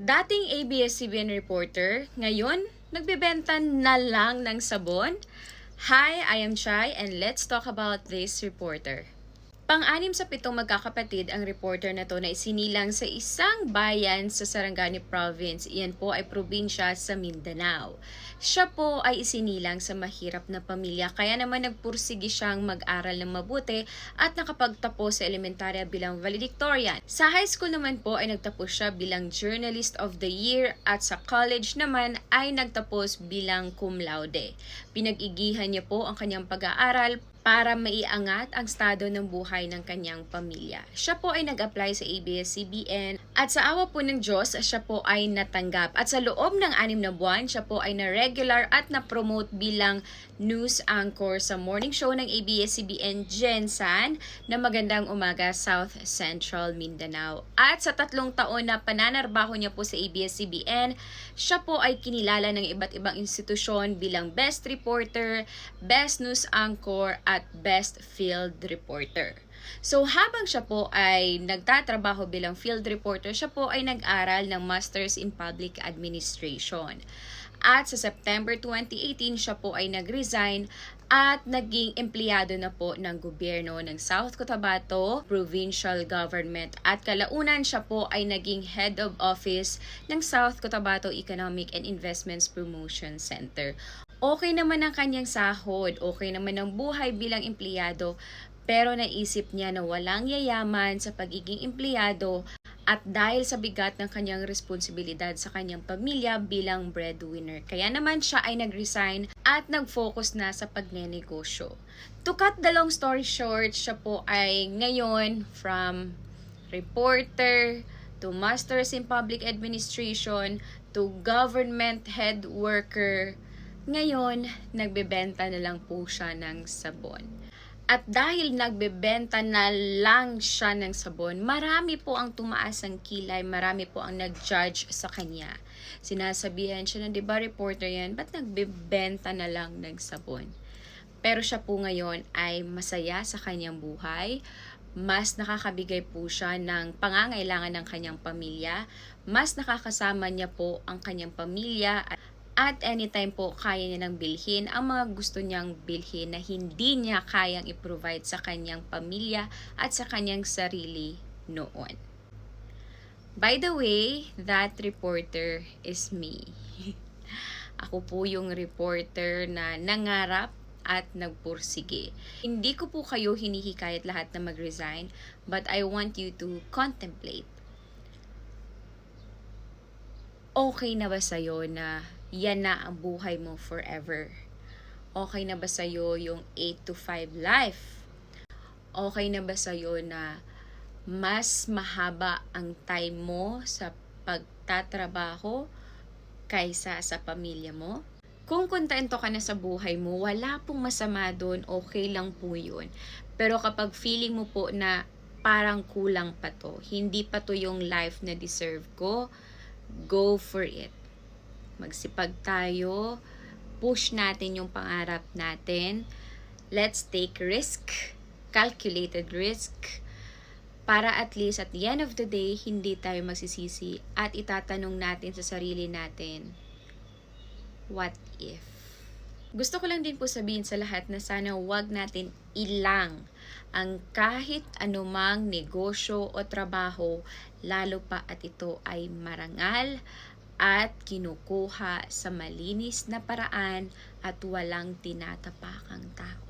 Dating ABS-CBN reporter, ngayon, nagbebenta na lang ng sabon? Hi, I am Chai and let's talk about this reporter. Pang-anim sa pitong magkakapatid ang reporter na to na isinilang sa isang bayan sa Sarangani Province. Iyan po ay probinsya sa Mindanao. Siya po ay isinilang sa mahirap na pamilya kaya naman nagpursigi siyang mag-aral ng mabuti at nakapagtapos sa elementarya bilang valedictorian. Sa high school naman po ay nagtapos siya bilang Journalist of the Year at sa college naman ay nagtapos bilang cum laude. Pinag-igihan niya po ang kanyang pag-aaral para maiangat ang estado ng buhay ng kanyang pamilya. Siya po ay nag-apply sa ABS-CBN at sa awa po ng Diyos, siya po ay natanggap. At sa loob ng anim na buwan, siya po ay na-regular at na-promote bilang news anchor sa morning show ng ABS-CBN Gensan na Magandang Umaga South Central Mindanao. At sa tatlong taon na pananarbaho niya po sa ABS-CBN, siya po ay kinilala ng iba't ibang institusyon bilang Best Reporter, Best News Anchor, at Best Field Reporter. So habang siya po ay nagtatrabaho bilang field reporter, siya po ay nag-aral ng Masters in Public Administration. At sa September 2018, siya po ay nag-resign at naging empleyado na po ng gobyerno ng South Cotabato Provincial Government at kalaunan siya po ay naging head of office ng South Cotabato Economic and Investments Promotion Center. Okay naman ang kanyang sahod, okay naman ang buhay bilang empleyado, pero naisip niya na walang yayaman sa pagiging empleyado at dahil sa bigat ng kanyang responsibilidad sa kanyang pamilya bilang breadwinner. Kaya naman siya ay nag-resign at nag-focus na sa pagnenegosyo. To cut the long story short, siya po ay ngayon from reporter to masters in public administration to government head worker ngayon, nagbebenta na lang po siya ng sabon. At dahil nagbebenta na lang siya ng sabon, marami po ang tumaas ang kilay, marami po ang nag-judge sa kanya. Sinasabihan siya na, di ba reporter yan, ba't nagbebenta na lang ng sabon? Pero siya po ngayon ay masaya sa kanyang buhay, mas nakakabigay po siya ng pangangailangan ng kanyang pamilya, mas nakakasama niya po ang kanyang pamilya at anytime po kaya niya nang bilhin ang mga gusto niyang bilhin na hindi niya kayang i-provide sa kanyang pamilya at sa kanyang sarili noon. By the way, that reporter is me. Ako po yung reporter na nangarap at nagpursige. Hindi ko po kayo hinihikayat lahat na mag-resign, but I want you to contemplate. Okay na ba sa'yo na yan na ang buhay mo forever? Okay na ba sa'yo yung 8 to 5 life? Okay na ba sa'yo na mas mahaba ang time mo sa pagtatrabaho kaysa sa pamilya mo? Kung kontento ka na sa buhay mo, wala pong masama doon, okay lang po yun. Pero kapag feeling mo po na parang kulang pa to, hindi pa to yung life na deserve ko, go for it magsipag tayo, push natin yung pangarap natin. Let's take risk, calculated risk, para at least at the end of the day, hindi tayo magsisisi at itatanong natin sa sarili natin, what if? Gusto ko lang din po sabihin sa lahat na sana wag natin ilang ang kahit anumang negosyo o trabaho, lalo pa at ito ay marangal at kinukuha sa malinis na paraan at walang tinatapakang tao.